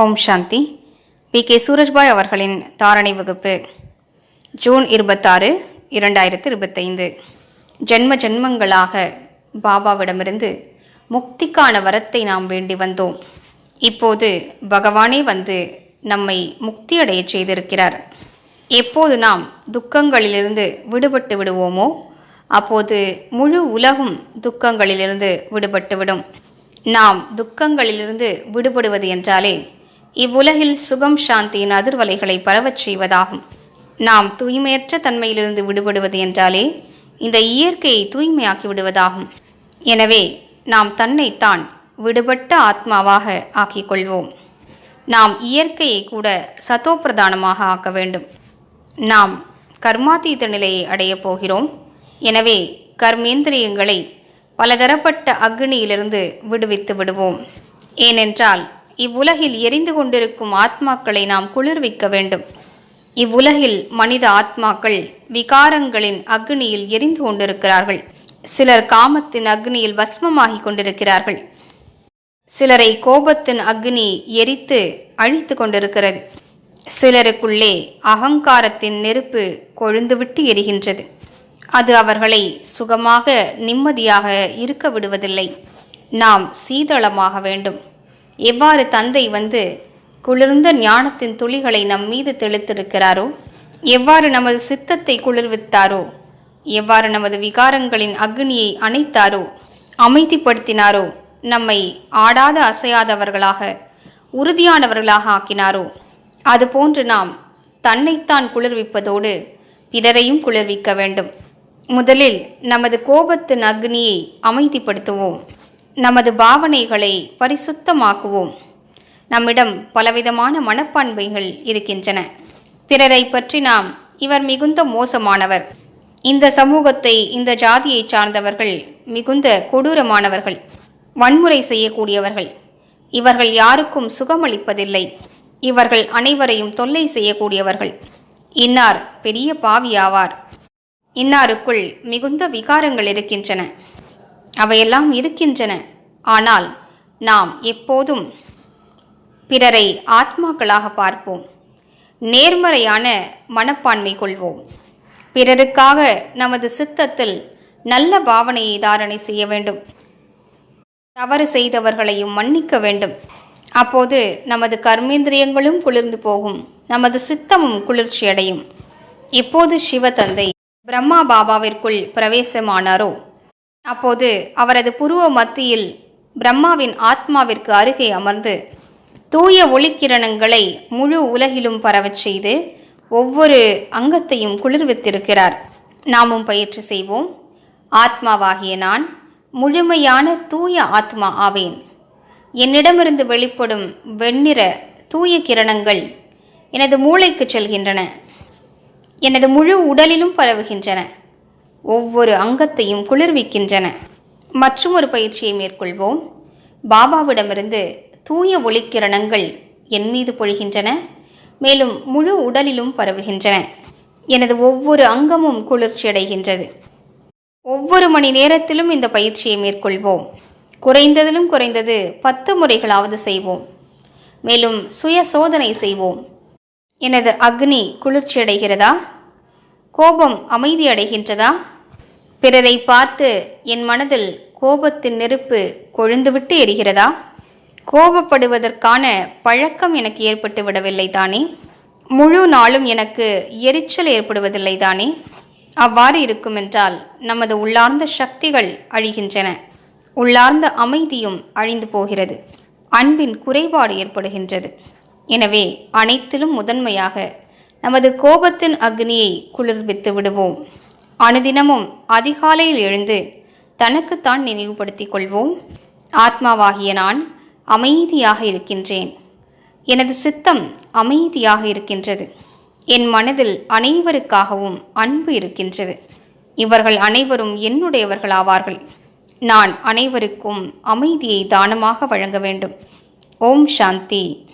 ஓம் சாந்தி. B. K. Surajbhai அவர்களின் தாரணை வகுப்பு ஜூன் இருபத்தாறு இரண்டாயிரத்து இருபத்தைந்து. ஜென்ம ஜென்மங்களாக பாபாவிடமிருந்து முக்திக்கான வரத்தை நாம் வேண்டி வந்தோம். இப்போது பகவானே வந்து நம்மை முக்தியடையச் செய்திருக்கிறார். எப்போது நாம் துக்கங்களிலிருந்து விடுபட்டு விடுவோமோ அப்போது முழு உலகும் துக்கங்களிலிருந்து விடுபட்டுவிடும் நாம் துக்கங்களிலிருந்து விடுபடுவது என்றாலே இவ்வுலகில் சுகம் சாந்தியின் அதிர்வலைகளை பரவச் செய்வதாகும். நாம் தூய்மையற்ற தன்மையிலிருந்து விடுபடுவது என்றாலே இந்த இயற்கையை தூய்மையாக்கி விடுவதாகும். எனவே நாம் தன்னைத்தான் விடுபட்ட ஆத்மாவாக ஆக்கிக் கொள்வோம். நாம் இயற்கையை கூட சத்தோப்பிரதானமாக ஆக்க வேண்டும். நாம் கர்மாதீத நிலையை அடையப் போகிறோம். எனவே கர்மேந்திரியங்களை பலதரப்பட்ட அக்னியிலிருந்து விடுவித்து விடுவோம். ஏனென்றால் இவ்வுலகில் எரிந்து கொண்டிருக்கும் ஆத்மாக்களை நாம் குளிர்விக்க வேண்டும். இவ்வுலகில் மனித ஆத்மாக்கள் விகாரங்களின் அக்னியில் எரிந்து கொண்டிருக்கிறார்கள். சிலர் காமத்தின் அக்னியில் வஸ்மமாகிக் கொண்டிருக்கிறார்கள். சிலரை கோபத்தின் அக்னி எரித்து அழித்து கொண்டிருக்கிறது. சிலருக்குள்ளே அகங்காரத்தின் நெருப்பு கொழுந்துவிட்டு எரிகின்றது. அது அவர்களை சுகமாக நிம்மதியாக இருக்க விடுவதில்லை. நாம் சீதளமாக வேண்டும். எவ்வாறு தந்தை வந்து குளிர்ந்த ஞானத்தின் துளிகளை நம் மீது தெளித்திருக்கிறாரோ எவ்வாறு நமது சித்தத்தை குளிர்வித்தாரோ எவ்வாறு நமது விகாரங்களின் அக்னியை அணைத்தாரோ அமைதிப்படுத்தினாரோ நம்மை ஆடாத அசையாதவர்களாக உறுதியானவர்களாக ஆக்கினாரோ அதுபோன்று நாம் தன்னைத்தான் குளிர்விப்பதோடு பிறரையும் குளிர்விக்க வேண்டும். முதலில் நமது கோபத்தின் அக்னியை அமைதிப்படுத்துவோம். நமது பாவனைகளை பரிசுத்தமாக்குவோம். நம்மிடம் பலவிதமான மனப்பான்மைகள் இருக்கின்றன. பிறரை பற்றி நாம் இவர் மிகுந்த மோசமானவர். இந்த சமூகத்தை இந்த ஜாதியை சார்ந்தவர்கள் மிகுந்த கொடூரமானவர்கள். வன்முறை செய்யக்கூடியவர்கள். இவர்கள் யாருக்கும் சுகமளிப்பதில்லை. இவர்கள் அனைவரையும் தொல்லை செய்யக்கூடியவர்கள். இன்னார் பெரிய பாவியாவார். இன்னாருக்குள் மிகுந்த விகாரங்கள் இருக்கின்றன. அவையெல்லாம் இருக்கின்றன. ஆனால் நாம் எப்போதும் பிறரை ஆத்மாக்களாக பார்ப்போம். நேர்மறையான மனப்பான்மை கொள்வோம். பிறருக்காக நமது சித்தத்தில் நல்ல பாவனையை தாரணை செய்ய வேண்டும். தவறு செய்தவர்களையும் மன்னிக்க வேண்டும். அப்போது நமது கர்மேந்திரியங்களும் குளிர்ந்து போகும். நமது சித்தமும் குளிர்ச்சியடையும். எப்போது சிவதந்தை பிரம்மா பாபாவிற்குள் பிரவேசமானாரோ அப்போது அவரது புருவ மத்தியில் பிரம்மாவின் ஆத்மாவிற்கு அருகே அமர்ந்து தூய ஒளிக்கிரணங்களை முழு உலகிலும் பரவச் செய்து ஒவ்வொரு அங்கத்தையும் குளிர்வித்திருக்கிறார். நாமும் பயிற்சி செய்வோம். ஆத்மாவாகிய நான் முழுமையான தூய ஆத்மா ஆவேன். என்னிடமிருந்து வெளிப்படும் வெண்ணிற தூய கிரணங்கள் எனது மூளைக்கு செல்கின்றன. எனது முழு உடலிலும் பரவுகின்றன. ஒவ்வொரு அங்கத்தையும் குளிர்விக்கின்றன. மற்றும் ஒரு பயிற்சியை மேற்கொள்வோம். பாபாவிடமிருந்து தூய ஒளிக்கிரணங்கள் என் மீது பொழிகின்றன. மேலும் முழு உடலிலும் பரவுகின்றன. எனது ஒவ்வொரு அங்கமும் குளிர்ச்சியடைகின்றது ஒவ்வொரு மணி நேரத்திலும் இந்த பயிற்சியை மேற்கொள்வோம். குறைந்ததிலும் குறைந்தது பத்து முறைகளாவது செய்வோம். மேலும் சுய சோதனை செய்வோம். எனது அக்னி குளிர்ச்சியடைகிறதா கோபம் அமைதியடைகின்றதா பிறரை பார்த்து என் மனதில் கோபத்தின் நெருப்பு கொழுந்துவிட்டு எரிகிறதா? கோபப்படுவதற்கான பழக்கம் எனக்கு ஏற்பட்டு விடவில்லை தானே? முழு நாளும் எனக்கு எரிச்சல் ஏற்படுவதில்லை தானே? அவ்வாறு இருக்குமென்றால் நமது உள்ளார்ந்த சக்திகள் அழிகின்றன. உள்ளார்ந்த அமைதியும் அழிந்து போகிறது. அன்பின் குறைபாடு ஏற்படுகின்றது. எனவே அனைத்திலும் முதன்மையாக நமது கோபத்தின் அக்னியை குளிர்வித்து விடுவோம். அனுதினமும் அதிகாலையில் எழுந்து தனக்குத்தான் நினைவுபடுத்திக் கொள்வோம். ஆத்மாவாகிய நான் அமைதியாக இருக்கின்றேன். எனது சித்தம் அமைதியாக இருக்கின்றது. என் மனதில் அனைவருக்காகவும் அன்பு இருக்கின்றது. இவர்கள் அனைவரும் என்னுடையவர்கள் ஆவார்கள். நான் அனைவருக்கும் அமைதியை தானமாக வழங்க வேண்டும். ஓம் சாந்தி.